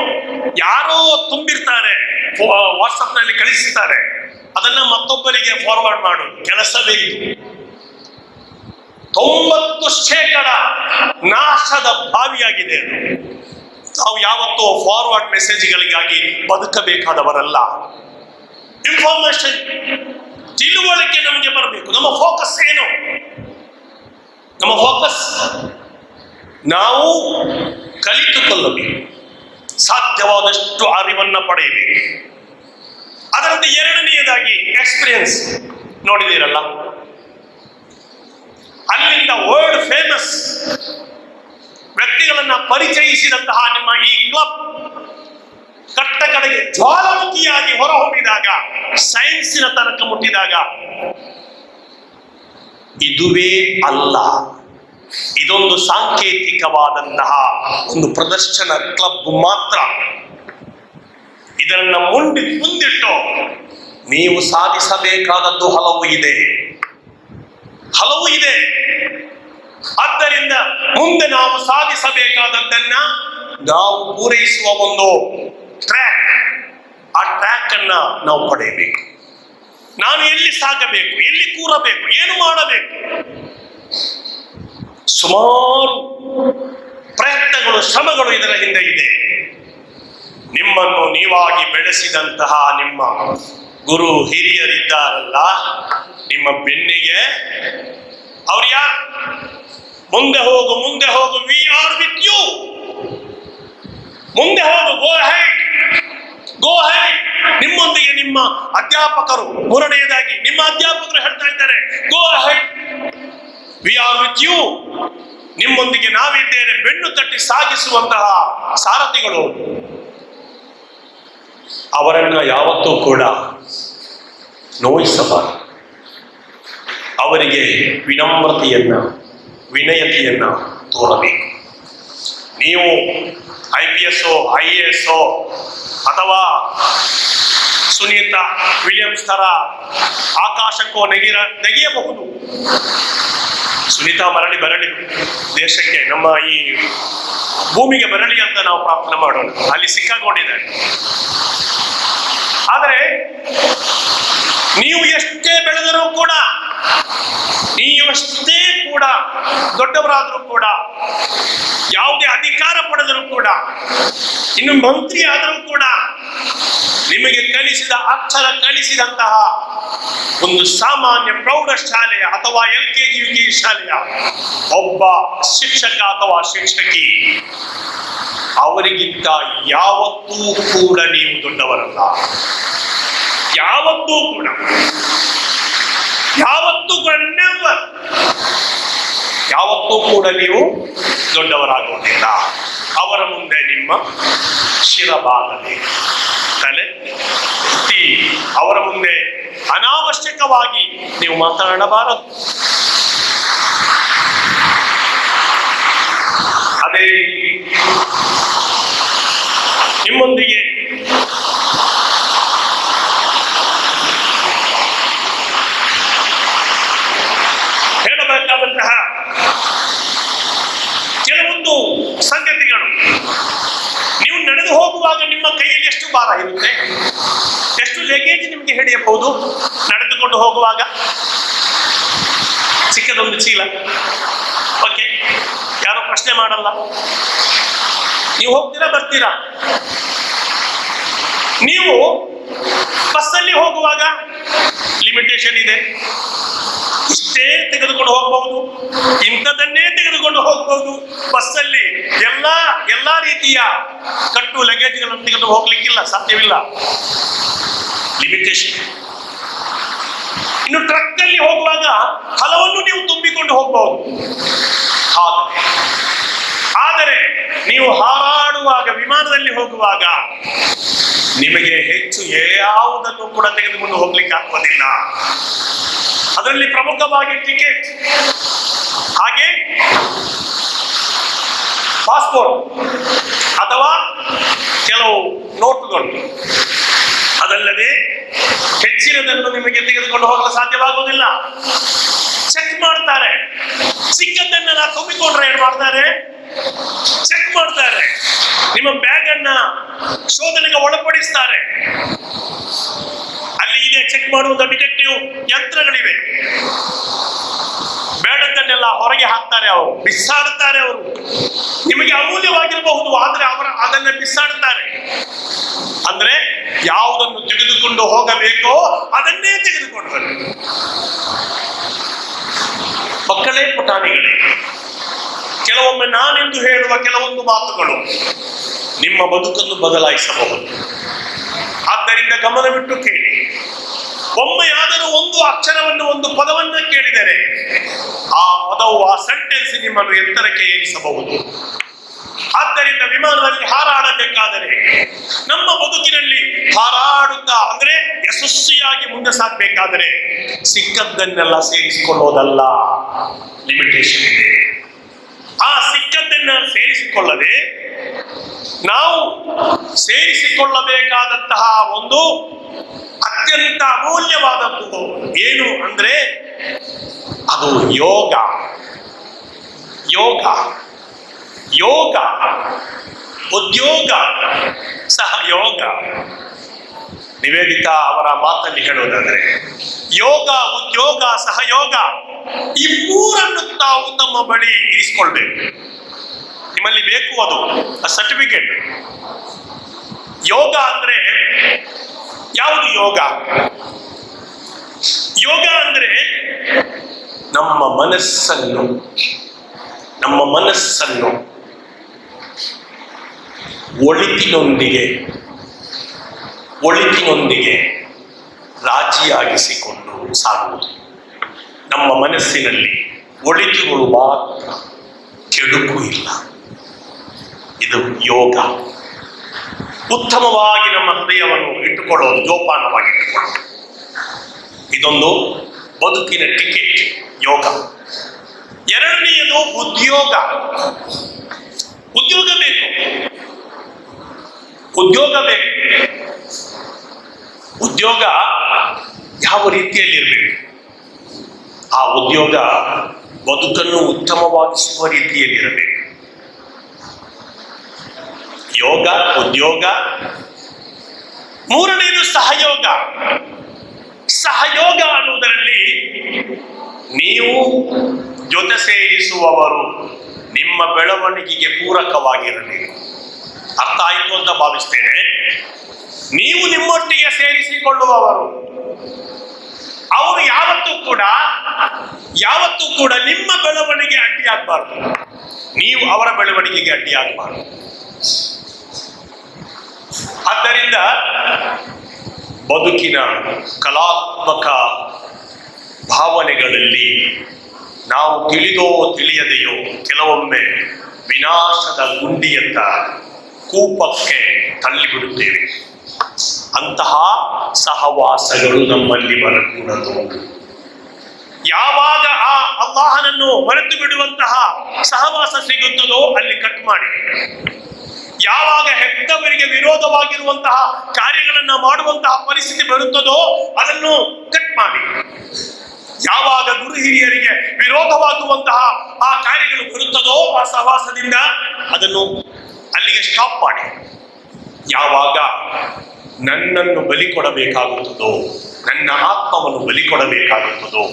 ಯಾರೋ ತುಂಬಿರ್ತಾರೆ ವಾಟ್ಸಪ್ನಲ್ಲಿ ಕಳಿಸ್ತಾರೆ. ಅದನ್ನ ಮತ್ತೊಬ್ಬರಿಗೆ ಫಾರ್ವರ್ಡ್ ಮಾಡು. ಕೆಲಸವೇ ಇದು. ತೊಂಬತ್ತು ಶೇಕಡ ನಾಶದ ಬಾವಿಯಾಗಿದೆ ಅದು. ನಾವು ಯಾವತ್ತೂ ಫಾರ್ವರ್ಡ್ ಮೆಸೇಜ್ಗಳಿಗಾಗಿ ಬದುಕಬೇಕಾದವರಲ್ಲ. ಇನ್ಫಾರ್ಮೇಶನ್ ತಿಳುವಳಿಕೆ ನಮಗೆ ಬರಬೇಕು. ನಮ್ಮ ಫೋಕಸ್ ಏನು? ನಮ್ಮ ಫೋಕಸ್ ನಾವು ಕಲಿತುಕೊಳ್ಳಬೇಕು. ಸಾಧ್ಯವಾದಷ್ಟು ಅರಿವನ್ನು ಪಡೆಯಬೇಕು. ಅದರಂತೆ ಎರಡನೆಯದಾಗಿ ಎಕ್ಸ್ಪೀರಿಯನ್ಸ್ ನೋಡಿದ್ದೀರಲ್ಲ? ಅಲ್ಲಿಂದ ವರ್ಲ್ಡ್ ಫೇಮಸ್ ವ್ಯಕ್ತಿಗಳನ್ನು ಪರಿಚಯಿಸಿದಂತಹ ನಿಮ್ಮ ಈ ಕ್ಲಬ್ ಕಟ್ಟ ಕಡೆಗೆ ಜ್ವಾಲಾಮುಖಿಯಾಗಿ ಹೊರಹೊಮ್ಮಿದಾಗ ಸೈನ್ಸಿನ ತನಕ ಮುಟ್ಟಿದಾಗ, ಇದುವೇ ಅಲ್ಲ. ಇದೊಂದು ಸಾಂಕೇತಿಕವಾದಂತಹ ಒಂದು ಪ್ರದರ್ಶನ ಕ್ಲಬ್ ಮಾತ್ರ. ಇದನ್ನ ಮುಂಡಿ ಮುಂದಿಟ್ಟು ನೀವು ಸಾಧಿಸಬೇಕಾದದ್ದು ಹಲವು ಇದೆ. ಹಲವು ಇದೆ. ಆದ್ದರಿಂದ ಮುಂದೆ ನಾವು ಸಾಧಿಸಬೇಕಾದದ್ದನ್ನ ನಾವು ಪೂರೈಸುವ ಒಂದು ಟ್ರ್ಯಾಕ್ ಆ ಟ್ರ್ಯಾಕ್ ಅನ್ನ ನಾವು ಪಡೆಯಬೇಕು. ನಾನು ಎಲ್ಲಿ ಸಾಗಬೇಕು, ಎಲ್ಲಿ ಕೂರಬೇಕು, ಏನು ಮಾಡಬೇಕು? ಸುಮಾರು ಪ್ರಯತ್ನಗಳು, ಶ್ರಮಗಳು ಇದರ ಹಿಂದೆ ಇದೆ. ನಿಮ್ಮನ್ನು ನೀವಾಗಿ ಬೆಳೆಸಿದಂತಹ ನಿಮ್ಮ ಗುರು ಹಿರಿಯರಿದ್ದಾರಲ್ಲ, ನಿಮ್ಮ ಬೆನ್ನಿಗೆ ಅವ್ರು ಯಾರು? ಮುಂದೆ ಹೋಗು ಮುಂದೆ ಹೋಗು ವಿ ಆರ್ ವಿತ್ ಯು ಮುಂದೆ ಹೋಗು ಗೋ ಹೈಟ್ ಗೋ ಹೈಟ್ ನಿಮ್ಮೊಂದಿಗೆ ನಿಮ್ಮ ಅಧ್ಯಾಪಕರು ಮೂರನೆಯದಾಗಿ ನಿಮ್ಮ ಅಧ್ಯಾಪಕರು ಹೇಳ್ತಾ ಇದ್ದಾರೆ go we are with you ನಿಮ್ಮೊಂದಿಗೆ ನಾವಿದ್ದೇನೆ. ಬೆನ್ನು ತಟ್ಟಿ ಸಾಗಿಸುವಂತಹ ಸಾರಥಿಗಳು. ಅವರನ್ನ ಯಾವತ್ತೂ ಕೂಡ ನೋಯಿಸಬಾರದು. ಅವರಿಗೆ ವಿನಮ್ರತೆಯನ್ನ, ವಿನಯತೆಯನ್ನ ತೋರಬೇಕು. ನೀವು I P S I A S ಅಥವಾ ಸುನೀತಾ ವಿಲಿಯಮ್ಸ್ ತರ ಆಕಾಶಕ್ಕೂ ನೆಗಿರ ನೆಗೆಯಬಹುದು. ಸುನೀತಾ ಮರಳಿ ಬರಲಿ. ದೇಶಕ್ಕೆ, ನಮ್ಮ ಈ ಭೂಮಿಗೆ ಬರಲಿ ಅಂತ ನಾವು ಪ್ರಾರ್ಥನೆ ಮಾಡೋಣ. ಅಲ್ಲಿ ಸಿಕ್ಕಾಕೊಂಡಿದ್ದಾರೆ ಆದರೆ, ನೀವು ಎಷ್ಟೇ ಬೆಳೆದರೂ ಕೂಡ ನೀವೆಷ್ಟೇ ಕೂಡ ದೊಡ್ಡವರಾದರೂ ಕೂಡ, ಯಾವುದೇ ಅಧಿಕಾರ ಪಡೆದರೂ ಕೂಡ, ಇನ್ನು ಮಂತ್ರಿ ಆದರೂ ಕೂಡ ನಿಮಗೆ ಕಲಿಸಿದ ಅಕ್ಷರ ಕಲಿಸಿದಂತಹ ಒಂದು ಸಾಮಾನ್ಯ ಪ್ರೌಢಶಾಲೆಯ ಅಥವಾ ಎಲ್ ಕೆ ಜಿ ಯು ಶಾಲೆಯ ಒಬ್ಬ ಶಿಕ್ಷಕ ಅಥವಾ ಶಿಕ್ಷಕಿ, ಅವರಿಗಿಂತ ಯಾವತ್ತೂ ಕೂಡ ನೀವು ದೊಡ್ಡವರಲ್ಲ ಯಾವತ್ತೂ ಕೂಡ ಯಾವತ್ತೂ ಕೂಡ. ಯಾವತ್ತೂ ಕೂಡ ನೀವು ದೊಡ್ಡವರಾಗುವುದಿಲ್ಲ ಅವರ ಮುಂದೆ ನಿಮ್ಮ ಶಿರಬಾಗಲಿ ತಲೆ ಅವರ ಮುಂದೆ ಅನಾವಶ್ಯಕವಾಗಿ ನೀವು ಮಾತನಾಡಬಾರದು ಅದೇ ನಿಮ್ಮೊಂದಿಗೆ ಹೇಳಬೇಕಾದಂತಹ ಕೆಲವೊಂದು ಸಂಗತಿಗಳು ನೀವು ನಡೆದು ಹೋಗುವಾಗ ನಿಮ್ಮ ಕೈಯಲ್ಲಿ ಎಷ್ಟು ಭಾರ ಇರುತ್ತೆ ಎಷ್ಟು ನಿಮಗೆ ಹಿಡಿಯಬಹುದು? ನಡೆದುಕೊಂಡು ಹೋಗುವಾಗ? ಚಿಕ್ಕದೊಂದು ಚೀಲ. ಓಕೆ ಯಾರು ಪ್ರಶ್ನೆ ಮಾಡಲ್ಲ? ನೀವು ಹೋಗ್ತೀರಾ, ಬರ್ತೀರಾ? ನೀವು ಬಸ್ಸಲ್ಲಿ ಹೋಗುವಾಗ? ಲಿಮಿಟೇಷನ್ ಇದೆ. ಇಷ್ಟೇ ತೆಗೆದುಕೊಂಡು ಹೋಗಬಹುದು. ಇಂಥದನ್ನೇ ತೆಗೆದುಕೊಂಡು ಹೋಗಬಹುದು. ಬಸ್ಸಲ್ಲಿ ಎಲ್ಲ, ಎಲ್ಲಾ ರೀತಿಯ ಕಟ್ಟು ಲಗೇಜ್ಗಳನ್ನು ತೆಗೆದು ಹೋಗ್ಲಿಕ್ಕಿಲ್ಲ, ಸಾಧ್ಯವಿಲ್ಲ. ಲಿಮಿಟೇಷನ್ ಇನ್ನು ಟ್ರಕ್ನಲ್ಲಿ ಹೋಗುವಾಗ ಹಲವನ್ನು ನೀವು ತುಂಬಿಕೊಂಡು ಹೋಗಬಹುದು ಆದರೆ ನೀವು ಹಾರಾಡುವಾಗ, ವಿಮಾನದಲ್ಲಿ ಹೋಗುವಾಗ ನಿಮಗೆ ಹೆಚ್ಚು ಯಾವುದನ್ನು ಕೂಡ ತೆಗೆದುಕೊಂಡು ಹೋಗ್ಲಿಕ್ಕೆ ಆಗುವುದಿಲ್ಲ. ಅದರಲ್ಲಿ ಪ್ರಮುಖವಾಗಿ ಟಿಕೆಟ್ ಹಾಗೆ ಪಾಸ್ಪೋರ್ಟ್ ಅಥವಾ ಕೆಲವು ನೋಟುಗಳು ಅದಲ್ಲದೆ ಹೆಚ್ಚಿನದನ್ನು ನಿಮಗೆ ತೆಗೆದುಕೊಂಡು ಹೋಗಲು ಸಾಧ್ಯವಾಗುವುದಿಲ್ಲ. ಚೆಕ್ ಮಾಡ್ತಾರೆ. ಸಿಕ್ಕದ್ದನ್ನೆಲ್ಲ ತುಂಬಿಕೊಂಡ್ರೆ ಏನ್ ಮಾಡ್ತಾರೆ? ಚೆಕ್ ಮಾಡ್ತಾರೆ. ನಿಮ್ಮ ಬ್ಯಾಗ್ ಅನ್ನ ಶೋಧನೆಗೆ ಒಳಪಡಿಸ್ತಾರೆ. ಅಲ್ಲಿ ಇದೆ ಚೆಕ್ ಮಾಡುವಂತ ಡಿಟೆಕ್ಟಿವ್ ಯಂತ್ರಗಳಿವೆ. ಬೇಡದ್ದನ್ನೆಲ್ಲ ಹೊರಗೆ ಹಾಕ್ತಾರೆ ಅವರು ಬಿಸಾಡುತ್ತಾರೆ ಅವರು. ನಿಮಗೆ ಅಮೂಲ್ಯವಾಗಿರಬಹುದು, ಆದರೆ ಅವರ ಅದನ್ನ ಬಿಸಾಡುತ್ತಾರೆ ಅಂದ್ರೆ ಯಾವುದನ್ನು ತೆಗೆದುಕೊಂಡು ಹೋಗಬೇಕೋ ಅದನ್ನೇ ತೆಗೆದುಕೊಂಡು ಬರಬೇಕು ಮಕ್ಕಳೇ ಪುಟಾಣಿಗಳೇ, ಕೆಲವೊಮ್ಮೆ ನಾನೆಂದು ಹೇಳುವ ಕೆಲವೊಂದು ಮಾತುಗಳು ನಿಮ್ಮ ಬದುಕನ್ನು ಬದಲಾಯಿಸಬಹುದು. ಆದ್ದರಿಂದ ಗಮನವಿಟ್ಟು ಕೇಳಿ. ಒಮ್ಮೆಯಾದರೂ ಒಂದು ಅಕ್ಷರವನ್ನು ಒಂದು ಪದವನ್ನು ಕೇಳಿದರೆ ಆ ಪದವು ಆ ಸೆಂಟೆನ್ಸ್ ನಿಮ್ಮನ್ನು ಎತ್ತರಕ್ಕೆ ಏರಿಸಬಹುದು. ಆದ್ದರಿಂದ ವಿಮಾನದಲ್ಲಿ ಹಾರಾಡಬೇಕಾದರೆ ನಮ್ಮ ಬದುಕಿನಲ್ಲಿ ಹಾರಾಡುತ್ತಾ ಅಂದ್ರೆ ಯಶಸ್ವಿಯಾಗಿ ಮುಂದೆ ಸಾಗಬೇಕಾದರೆ ಸಿಕ್ಕದ್ದನ್ನೆಲ್ಲ ಸೇರಿಸಿಕೊಳ್ಳೋದಲ್ಲ. ಲಿಮಿಟೇಷನ್ ಇದೆ. ಆ ಸಿಕ್ಕದ್ದನ್ನ ಸೇರಿಸಿಕೊಳ್ಳದೆ ನಾವು ಸೇರಿಸಿಕೊಳ್ಳಬೇಕಾದಂತಹ ಒಂದು ಅತ್ಯಂತ ಅಮೂಲ್ಯವಾದದ್ದು ಏನು ಅಂದ್ರೆ ಅದು ಯೋಗ. ಯೋಗ. ಯೋಗ. ಉದ್ಯೋಗ ಸಹ ಯೋಗ. ನಿವೇದಿತಾ ಅವರ ಮಾತಲ್ಲಿ ಹೇಳೋದಾದ್ರೆ, ಯೋಗ, ಉದ್ಯೋಗ ಸಹಯೋಗ ಈ ಮೂರನ್ನು ತಾವು ತಮ್ಮ ಬಳಿ ಇರಿಸಿಕೊಳ್ಬೇಕು. ನಿಮ್ಮಲ್ಲಿ ಬೇಕು ಅದು ಆ ಸರ್ಟಿಫಿಕೇಟ್ ಯೋಗ ಅಂದ್ರೆ ಯಾವುದು ಯೋಗ? ಯೋಗ ಅಂದ್ರೆ ನಮ್ಮ ಮನಸ್ಸನ್ನು ನಮ್ಮ ಮನಸ್ಸನ್ನು ಒಳಿತಿನೊಂದಿಗೆ ಒಳಿತಿನೊಂದಿಗೆ ರಾಜಿಯಾಗಿಸಿಕೊಂಡು ಸಾಗುವುದು. ನಮ್ಮ ಮನಸ್ಸಿನಲ್ಲಿ ಒಳಿತುಗಳು ಮಾತ್ರ, ಕೆಡುಕು ಇಲ್ಲ. ಇದು ಯೋಗ. ಉತ್ತಮವಾಗಿ ನಮ್ಮ ಹೃದಯವನ್ನು ಇಟ್ಟುಕೊಳ್ಳೋದು, ಜೋಪಾನವಾಗಿ ಇಟ್ಟುಕೊಳ್ಳೋದು. ಇದೊಂದು ಬದುಕಿನ ಟಿಕೆಟ್ ಯೋಗ. ಎರಡನೆಯದು ಉದ್ಯೋಗ. ಉದ್ಯೋಗ ಬೇಕು. ಉದ್ಯೋಗ ಬೇಕು. ಉದ್ಯೋಗ ಯಾವ ರೀತಿಯಲ್ಲಿ ಇರಬೇಕು ಆ ಉದ್ಯೋಗ ಬದುಕನ್ನು ಉತ್ತಮವಾಗಿಸುವ ರೀತಿಯಲ್ಲಿ ಇರಬೇಕು ಯೋಗ, ಉದ್ಯೋಗ. ಮೂರನೆಯದು ಸಹಯೋಗ. ಸಹಯೋಗ ಅನ್ನುವುದರಲ್ಲಿ ನೀವು ಜೊತೆ ಸೇರಿಸುವವರು ನಿಮ್ಮ ಬೆಳವಣಿಗೆಗೆ ಪೂರಕವಾಗಿರಲಿ. ಅರ್ಥ ಆಯಿತು ಅಂತ ಭಾವಿಸ್ತೇನೆ. ನೀವು ನಿಮ್ಮೊಟ್ಟಿಗೆ ಸೇರಿಸಿಕೊಳ್ಳುವವರು. ಅವರು ಯಾವತ್ತೂ ಕೂಡ ಯಾವತ್ತೂ ಕೂಡ ನಿಮ್ಮ ಬೆಳವಣಿಗೆ ಅಡ್ಡಿಯಾಗಬಾರ್ದು. ನೀವು ಅವರ ಬೆಳವಣಿಗೆಗೆ ಅಡ್ಡಿಯಾಗಬಾರ್ದು. ಆದ್ದರಿಂದ ಬದುಕಿನ ಕಲಾತ್ಮಕ ಭಾವನೆಗಳಲ್ಲಿ ನಾವು ತಿಳಿದೋ ತಿಳಿಯದೆಯೋ ಕೆಲವೊಮ್ಮೆ ವಿನಾಶದ ಗುಂಡಿಯತ್ತ ಕೂಪಕ್ಕೆ ತಳ್ಳಿಬಿಡುತ್ತೇವೆ. ಅಂತಹ ಸಹವಾಸಗಳು ನಮ್ಮಲ್ಲಿ ಬರಕೂಡದು. ಯಾವಾಗ ಆ ಅಲ್ಲಾಹನನ್ನು ಮರೆತು ಬಿಡುವಂತಹ ಸಹವಾಸ ಸಿಗುತ್ತದೋ ಅಲ್ಲಿ ಕಟ್ ಮಾಡಿ. ಯಾವಾಗ ಹೆತ್ತವರಿಗೆ ವಿರೋಧವಾಗಿರುವಂತಹ ಕಾರ್ಯಗಳನ್ನ ಮಾಡುವಂತಹ ಪರಿಸ್ಥಿತಿ ಬರುತ್ತದೋ ಅದನ್ನು ಕಟ್ ಮಾಡಿ. ಯಾವಾಗ ಗುರು ಹಿರಿಯರಿಗೆ ವಿರೋಧವಾಗುವಂತಹ ಆ ಕಾರ್ಯಗಳು ಬರುತ್ತದೋ ಆ ಸಹವಾಸದಿಂದ ಅದನ್ನು ಅಲ್ಲಿಗೆ ಸ್ಟಾಪ್ ಮಾಡಿ. ಯಾವಾಗ ನನ್ನನ್ನು ಬಲಿ ಕೊಡಬೇಕಾಗುತ್ತದೋ, ನನ್ನ ಆತ್ಮವನ್ನು ಬಲಿ ಕೊಡಬೇಕಾಗುತ್ತದೋ,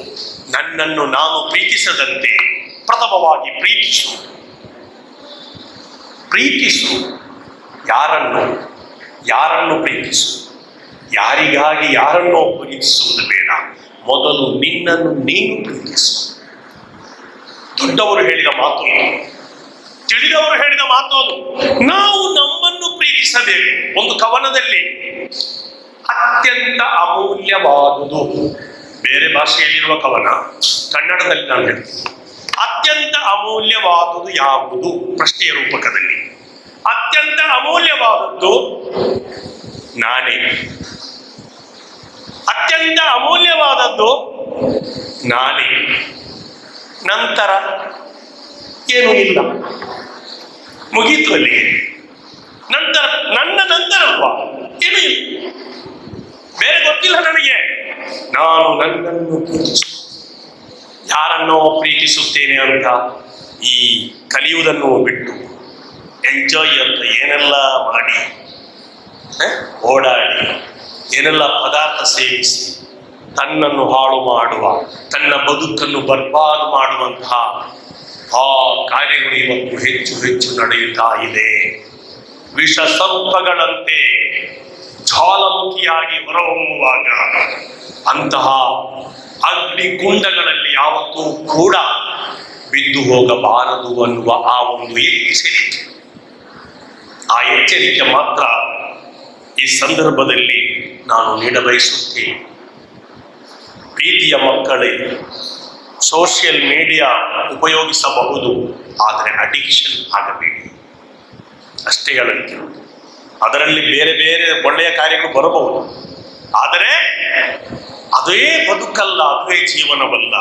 ನನ್ನನ್ನು ನಾನು ಪ್ರೀತಿಸದಂತೆ ಪ್ರಥಮವಾಗಿ ಪ್ರೀತಿಸು. ಪ್ರೀತಿಸು. ಯಾರನ್ನು? ಯಾರನ್ನು ಪ್ರೀತಿಸು? ಯಾರಿಗಾಗಿ ಯಾರನ್ನು ಪ್ರೀತಿಸುವುದು ಬೇಡ? ಮೊದಲು ನಿನ್ನನ್ನು ನೀನು ಪ್ರೀತಿಸು. ದೊಡ್ಡವರು ಹೇಳಿದ ಮಾತು. ತಿಳಿದವರು ಹೇಳಿದ ಮಾತು ಅದು. ನಾವು ನಮ್ಮನ್ನು ಪ್ರೀತಿಸಬೇಕು. ಒಂದು ಕವನದಲ್ಲಿ. ಅತ್ಯಂತ ಅಮೂಲ್ಯವಾದುದು. ಬೇರೆ ಭಾಷೆಯಲ್ಲಿರುವ ಕವನ ಕನ್ನಡದಲ್ಲಿ ನಾನು ಹೇಳ್ತೀನಿ. ಅತ್ಯಂತ ಅಮೂಲ್ಯವಾದುದು ಯಾವುದು? ಪ್ರಶ್ನೆಯ ರೂಪಕದಲ್ಲಿ. ಅತ್ಯಂತ ಅಮೂಲ್ಯವಾದದ್ದು ನಾನೇ. ಅತ್ಯಂತ ಅಮೂಲ್ಯವಾದದ್ದು ನಾನೇ. ನಂತರ ಏನೂ ಇಲ್ಲ. ಮುಗೀತು ಅಲ್ಲಿ. ನಂತರ, ನನ್ನ ನಂತರ ಏನೂ ಇಲ್ಲ. ಬೇರೆ ಗೊತ್ತಿಲ್ಲ ನನಗೆ. ನಾನು ನನ್ನನ್ನು ಯಾರನ್ನೋ ಪ್ರೀತಿಸುತ್ತೇನೆ ಅಂತ ಈ ಕಲಿಯುವುದನ್ನು ಬಿಟ್ಟು ಎಂಜಾಯ್ ಅಂತ ಏನೆಲ್ಲ ಮಾಡಿ ಓಡಾಡಿ, ಏನೆಲ್ಲ ಪದಾರ್ಥ ಸೇವಿಸಿ ತನ್ನನ್ನು ಹಾಳು ಮಾಡುವ, ತನ್ನ ಬದುಕನ್ನು ಬರ್ಬಾದು ಮಾಡುವಂತಹ ಆ ಕಾರ್ಯಗಳು ಇವತ್ತು ಹೆಚ್ಚು ಹೆಚ್ಚು ನಡೆಯುತ್ತಾ ಇದೆ. ವಿಷ ಸರ್ಪಗಳಂತೆ ಜ್ವಾಲಮುಖಿಯಾಗಿ ಹೊರಹೊಮ್ಮುವಾಗ ಅಂತಹ ಅಗ್ನಿಕುಂಡಗಳಲ್ಲಿ ಯಾವತ್ತೂ ಕೂಡ ಬಿದ್ದು ಹೋಗಬಾರದು ಅನ್ನುವ ಆ ಒಂದು ಎಚ್ಚರಿಕೆ. ಆ ಎಚ್ಚರಿಕೆ ಮಾತ್ರ ಈ ಸಂದರ್ಭದಲ್ಲಿ ನಾನು ನೀಡಬಯಸುತ್ತೇನೆ. ಪ್ರೀತಿಯ ಮಕ್ಕಳೇ ಸೋಷಿಯಲ್ ಮೀಡಿಯಾ ಉಪಯೋಗಿಸಬಹುದು, ಆದರೆ ಅಡಿಕ್ಷನ್ ಆಗಬೇಡಿ. ಅಷ್ಟೇ ಹೇಳುತ್ತೆ ಅದರಲ್ಲಿ ಬೇರೆ ಬೇರೆ ಒಳ್ಳೆಯ ಕಾರ್ಯಗಳು ಬರಬಹುದು. ಆದರೆ ಅದೇ ಬದುಕಲ್ಲ, ಅದೇ ಜೀವನವಲ್ಲ.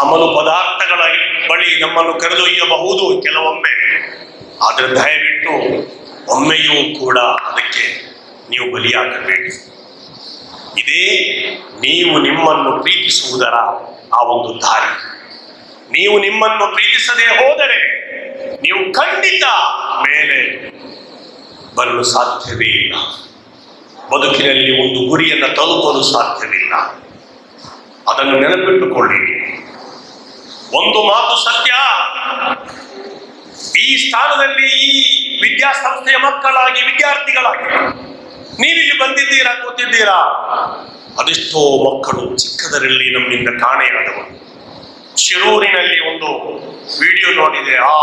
ಅಮಲು ಪದಾರ್ಥಗಳ ಬಳಿ ನಮ್ಮನ್ನು ಕರೆದೊಯ್ಯಬಹುದು ಕೆಲವೊಮ್ಮೆ. ಆದರೆ ದಯವಿಟ್ಟು ಒಮ್ಮೆಯೂ ಕೂಡ ಅದಕ್ಕೆ ನೀವು ಬಲಿಯಾಗಬೇಡಿ. ಇದೇ ನೀವು ನಿಮ್ಮನ್ನು ಪ್ರೀತಿಸುವುದರ ಆ ಒಂದು ದಾರಿ. ನೀವು ನಿಮ್ಮನ್ನು ಪ್ರೀತಿಸದೆ ಹೋದರೆ ನೀವು ಖಂಡಿತ ಮೇಲೆ ಬರಲು ಸಾಧ್ಯವೇ ಇಲ್ಲ. ಬದುಕಿನಲ್ಲಿ ಒಂದು ಗುರಿಯನ್ನು ತಲುಪಲು ಸಾಧ್ಯವಿಲ್ಲ. ಅದನ್ನು ನೆನಪಿಟ್ಟುಕೊಳ್ಳಿ ಒಂದು ಮಾತು ಸತ್ಯ. ಈ ಸ್ಥಾನದಲ್ಲಿ ಈ ವಿದ್ಯಾಸಂಸ್ಥೆಯ ಮಕ್ಕಳಾಗಿ, ವಿದ್ಯಾರ್ಥಿಗಳಾಗಿ ನೀವಿಲ್ಲಿ ಬಂದಿದ್ದೀರಾ, ಕೂತಿದ್ದೀರಾ? ಅದೆಷ್ಟೋ ಮಕ್ಕಳು ಚಿಕ್ಕದರಲ್ಲಿ ನಮ್ಮಿಂದ ಕಾಣೆಯಾದವರು. ಶಿರೂರಿನಲ್ಲಿ ಒಂದು ವಿಡಿಯೋ ನೋಡಿದೆ. ಆ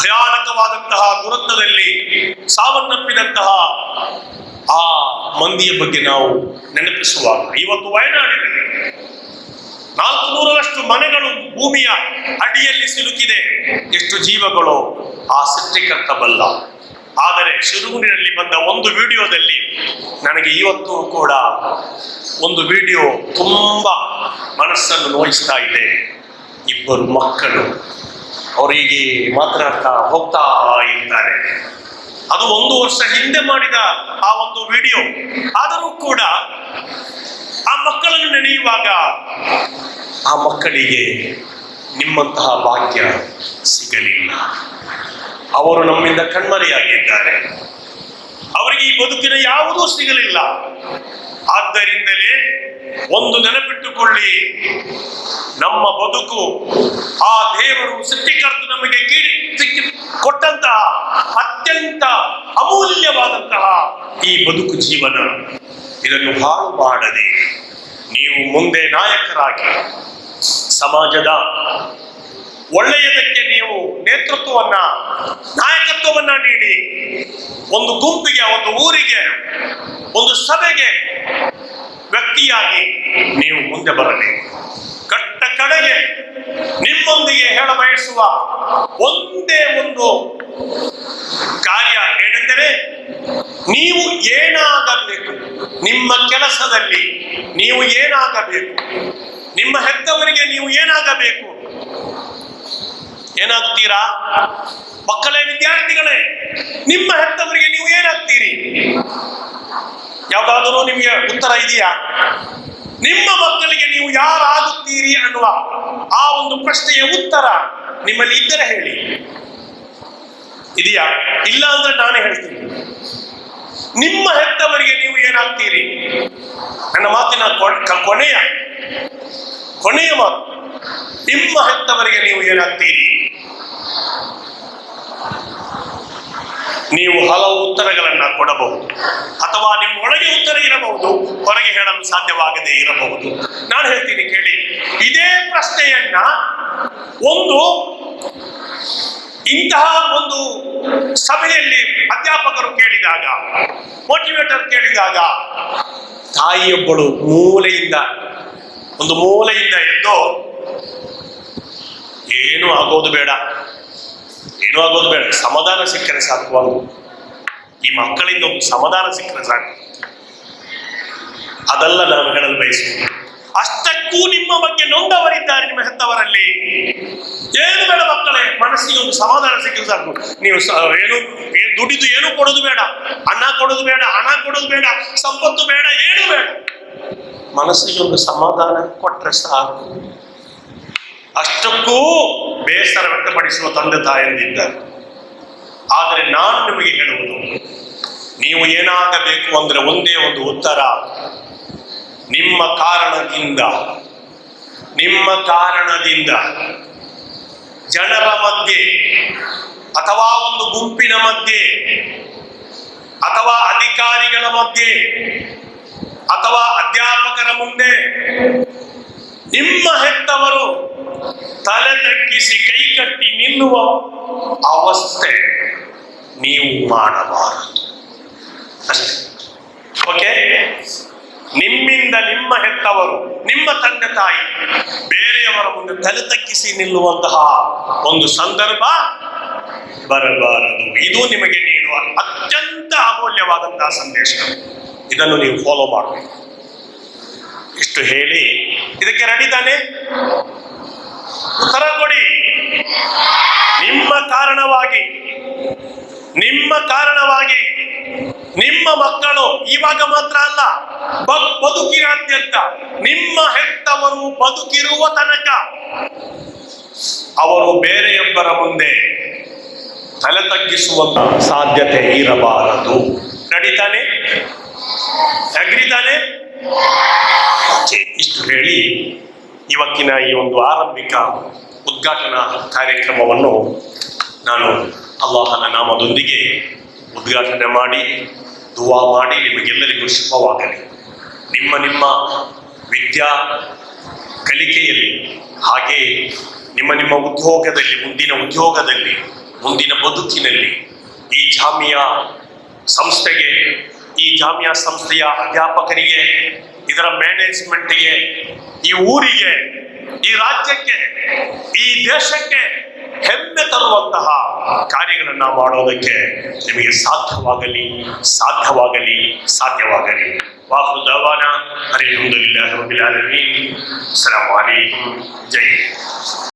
ಭಯಾನಕವಾದಂತಹ ದುರಂತದಲ್ಲಿ ಸಾವನ್ನಪ್ಪಿದಂತಹ ಮಂದಿಯ ಬಗ್ಗೆ ನಾವು ನೆನಪಿಸುವಾಗ, ಇವತ್ತು ವಯನಾಡಿನಲ್ಲಿ ನಾಲ್ಕು ನೂರರಷ್ಟು ಮನೆಗಳು ಭೂಮಿಯ ಅಡಿಯಲ್ಲಿ ಸಿಲುಕಿದೆ. ಎಷ್ಟು ಜೀವಗಳು ಆ ಸೃಷ್ಟಿಕರ್ತ ಬಲ್ಲ ಆದರೆ ಶಿರೂರಿನಲ್ಲಿ ಬಂದ ಒಂದು ವಿಡಿಯೋದಲ್ಲಿ ನನಗೆ ಇವತ್ತು ಕೂಡ ಒಂದು ವಿಡಿಯೋ ತುಂಬಾ ಮನಸ್ಸನ್ನು ನೋಯಿಸ್ತಾ ಇದೆ. ಇಬ್ಬರು ಮಕ್ಕಳು. ಅವರಿಗೆ ಮಾತನಾಡ್ತಾ ಹೋಗ್ತಾ ಇರ್ತಾರೆ ಅದು ಒಂದು ವರ್ಷ ಹಿಂದೆ ಮಾಡಿದ ಆ ಒಂದು ವಿಡಿಯೋ. ಆದರೂ ಕೂಡ ಆ ಮಕ್ಕಳನ್ನು ನೆನೆಯುವಾಗ ಆ ಮಕ್ಕಳಿಗೆ ನಿಮ್ಮಂತಹ ಭಾಗ್ಯ ಸಿಗಲಿಲ್ಲ. ಅವರು ನಮ್ಮಿಂದ ಕಣ್ಮರೆಯಾಗಿದ್ದಾರೆ. ಅವರಿಗೆ ಈ ಬದುಕಿನ ಯಾವುದೂ ಸಿಗಲಿಲ್ಲ. ಆದ್ದರಿಂದಲೇ ಒಂದು ನೆನಪಿಟ್ಟುಕೊಳ್ಳಿ, ನಮ್ಮ ಬದುಕು ಆ ದೇವರು ಸೃಷ್ಟಿಕರ್ತ ನಮಗೆ ಕೀಡಿ ಕೊಟ್ಟಂತಹ ಅತ್ಯಂತ ಅಮೂಲ್ಯವಾದಂತಹ ಈ ಬದುಕು ಜೀವನ. ಇದನ್ನು ಹಾಳು ಮಾಡದೆ ನೀವು ಮುಂದೆ ನಾಯಕರಾಗಿ ಸಮಾಜದ ಒಳ್ಳೆಯದಕ್ಕೆ ನೀವು ನೇತೃತ್ವವನ್ನ, ನಾಯಕತ್ವವನ್ನ ನೀಡಿ, ಒಂದು ಗುಂಪಿಗೆ, ಒಂದು ಊರಿಗೆ, ಒಂದು ಸಭೆಗೆ ವ್ಯಕ್ತಿಯಾಗಿ ನೀವು ಮುಂದೆ ಬರಬೇಕು ಕಡೆಗೆ ನಿಮ್ಮೊಂದಿಗೆ ಹೇಳ ಬಯಸುವ ಒಂದೇ ಒಂದು ಕಾರ್ಯ ಏನೆಂದರೆ ನೀವು ಏನಾಗಬೇಕು, ನಿಮ್ಮ ಕೆಲಸದಲ್ಲಿ ನೀವು ಏನಾಗಬೇಕು, ನಿಮ್ಮ ಹೆತ್ತವರಿಗೆ ನೀವು ಏನಾಗಬೇಕು? ಏನಾಗ್ತೀರಾ? ಮಕ್ಕಳೇ, ವಿದ್ಯಾರ್ಥಿಗಳೇ, ನಿಮ್ಮ ಹೆತ್ತವರಿಗೆ ನೀವು ಏನಾಗ್ತೀರಿ? ಯಾವ್ದಾದರೂ ನಿಮಗೆ ಉತ್ತರ ಇದೆಯಾ? ನಿಮ್ಮ ಮಕ್ಕಳಿಗೆ ನೀವು ಯಾರಾಗುತ್ತೀರಿ ಅನ್ನುವ ಆ ಒಂದು ಪ್ರಶ್ನೆಯ ಉತ್ತರ ನಿಮ್ಮಲ್ಲಿ ಇದ್ದರೆ ಹೇಳಿ. ಇದೆಯಾ? ಇಲ್ಲ ಅಂದ್ರೆ ನಾನೇ ಹೇಳ್ತೀನಿ. ನಿಮ್ಮ ಹೆತ್ತವರಿಗೆ ನೀವು ಏನಾಗ್ತೀರಿ? ನನ್ನ ಮಾತಿನ ಕೊನೆಯ ಕೊನೆಯ ಮಾತು. ನಿಮ್ಮ ಹೆತ್ತವರಿಗೆ ನೀವು ಏನಾಗ್ತೀರಿ? ನೀವು ಹಲವು ಉತ್ತರಗಳನ್ನ ಕೊಡಬಹುದು. ಅಥವಾ ನಿಮ್ಮ ಒಳಗೆ ಉತ್ತರ ಇರಬಹುದು, ಹೊರಗೆ ಹೇಳಲು ಸಾಧ್ಯವಾಗದೇ ಇರಬಹುದು. ನಾನು ಹೇಳ್ತೀನಿ ಕೇಳಿ, ಇದೇ ಪ್ರಶ್ನೆಯನ್ನ ಒಂದು ಇಂತಹ ಒಂದು ಸಭೆಯಲ್ಲಿ ಅಧ್ಯಾಪಕರು ಕೇಳಿದಾಗ ಮೋಟಿವೇಟರ್ ಕೇಳಿದಾಗ, ತಾಯಿಯೊಬ್ಬಳು ಮೂಲೆಯಿಂದ, ಒಂದು ಮೂಲೆಯಿಂದ ಎದ್ದು, ಏನು ಆಗೋದು ಬೇಡ ಏನೂ ಆಗೋದು ಬೇಡ. ಸಮಾಧಾನ ಸಿಕ್ಕರೆ ಸಾಕು ಈ ಮಕ್ಕಳಿಂದ ಒಂದು ಸಮಾಧಾನ ಸಿಕ್ಕರೆ ಸಾಕು. ಅದಲ್ಲ ನಾನು ಹೇಳಲು ಅಷ್ಟಕ್ಕೂ ನಿಮ್ಮ ಬಗ್ಗೆ ನೊಂದವರಿದ್ದಾರೆ ನಿಮ್ಮ ಹೆತ್ತವರಲ್ಲಿ. ಏನು ಬೇಡ ಮಕ್ಕಳೇ, ಮನಸ್ಸಿಗೆ ಒಂದು ಸಮಾಧಾನ ಸಿಕ್ಕರೆ ಸಾಕು. ನೀವು ಏನು ದುಡಿದು ಏನು ಕೊಡೋದು ಬೇಡ. ಅನ್ನ ಕೊಡೋದು ಬೇಡ, ಹಣ ಕೊಡೋದು ಬೇಡ, ಸಂಪತ್ತು ಬೇಡ, ಏನು ಬೇಡ. ಮನಸ್ಸಿಗೆ ಒಂದು ಸಮಾಧಾನ ಕೊಟ್ರೆ ಸಾಕು. ಅಷ್ಟಕ್ಕೂ ಬೇಸರ ವ್ಯಕ್ತಪಡಿಸುವ ತಂದೆ ತಾಯಂದಿದ್ದಾರೆ ಆದರೆ ನಾನು ನಿಮಗೆ ಹೇಳುವುದು, ನೀವು ಏನಾಗಬೇಕು ಅಂದ್ರೆ ಒಂದೇ ಒಂದು ಉತ್ತರ. ನಿಮ್ಮ ಕಾರಣದಿಂದ ನಿಮ್ಮ ಕಾರಣದಿಂದ ಜನರ ಮಧ್ಯೆ ಅಥವಾ ಒಂದು ಗುಂಪಿನ ಮಧ್ಯೆ ಅಥವಾ ಅಧಿಕಾರಿಗಳ ಮಧ್ಯೆ ಅಥವಾ ಅಧ್ಯಾಪಕರ ಮುಂದೆ ನಿಮ್ಮ ಹೆತ್ತವರು ತಲೆ ತಗ್ಗಿಸಿ ಕೈ ಕಟ್ಟಿ ನಿಲ್ಲುವ ಅವಸ್ಥೆ ನೀವು ಮಾಡಬಾರದು. ಅಷ್ಟೇ. ಓಕೆ ನಿಮ್ಮಿಂದ ನಿಮ್ಮ ಹೆತ್ತವರು, ನಿಮ್ಮ ತಂದೆ ತಾಯಿ, ಬೇರೆಯವರ ಮುಂದೆ ತಲೆ ತಗ್ಗಿಸಿ ನಿಲ್ಲುವಂತಹ ಒಂದು ಸಂದರ್ಭ ಬರಬಾರದು. ಇದು ನಿಮಗೆ ನೀಡುವ ಅತ್ಯಂತ ಅಮೂಲ್ಯವಾದಂತಹ ಸಂದೇಶ. ಇದನ್ನು ನೀವು ಫಾಲೋ ಮಾಡಬೇಕು. ಇಷ್ಟು ಹೇಳಿ, ಇದಕ್ಕೆ ರೆಡಿ ತಾನೆ? ಉತ್ತರ ಕೊಡಿ. ನಿಮ್ಮ ಕಾರಣವಾಗಿ ನಿಮ್ಮ ಕಾರಣವಾಗಿ ನಿಮ್ಮ ಮಕ್ಕಳು ಇವಾಗ ಮಾತ್ರ ಅಲ್ಲ ಬದುಕಿನಾದ್ಯಂತ ನಿಮ್ಮ ಹೆತ್ತವರು ಬದುಕಿರುವ ತನಕ ಅವರು ಬೇರೆಯೊಬ್ಬರ ಮುಂದೆ ತಲೆ ತಗ್ಗಿಸುವಂತ ಸಾಧ್ಯತೆ ಇರಬಾರದು. ನಡೀತಾನೆ ಅಗ್ರಿತಾನೆ ಇಷ್ಟು ಹೇಳಿ. ಇವತ್ತಿನ ಈ ಒಂದು ಆರಂಭಿಕ ಉದ್ಘಾಟನಾ ಕಾರ್ಯಕ್ರಮವನ್ನು ನಾನು ಅಲ್ಲಾಹನ ನಾಮದೊಂದಿಗೆ ಉದ್ಘಾಟನೆ ಮಾಡಿ, ದುವಾ ಮಾಡಿ ನಿಮಗೆಲ್ಲರಿಗೂ ಶುಭವಾಗಲಿ. ನಿಮ್ಮ ನಿಮ್ಮ ವಿದ್ಯಾ ಕಲಿಕೆಯಲ್ಲಿ ಹಾಗೆ ನಿಮ್ಮ ನಿಮ್ಮ ಉದ್ಯೋಗದಲ್ಲಿ, ಮುಂದಿನ ಉದ್ಯೋಗದಲ್ಲಿ, ಮುಂದಿನ ಬದುಕಿನಲ್ಲಿ ಈ ಜಾಮಿಯಾ ಸಂಸ್ಥೆಗೆ, ಈ ಜಾಮಿಯಾ ಸಂಸ್ಥೆಯ ಅಧ್ಯಾಪಕರಿಗೆ ಇದರ ಮ್ಯಾನೇಜ್ಮೆಂಟ್ಗೆ ಈ ಊರಿಗೆ, ಈ ರಾಜ್ಯಕ್ಕೆ, ಈ ದೇಶಕ್ಕೆ ಹೆಮ್ಮೆ ತರುವಂತಹ ಕಾರ್ಯಗಳನ್ನ ಮಾಡೋದಕ್ಕೆ ನಿಮಗೆ ಸಾಧ್ಯವಾಗಲಿ ಸಾಧ್ಯವಾಗಲಿ ಸಾಧ್ಯವಾಗಲಿ. ವಾಹು ದವಾನ. ಹರಿ الحمد العالمين ಜೈ ಹಿಂದ್.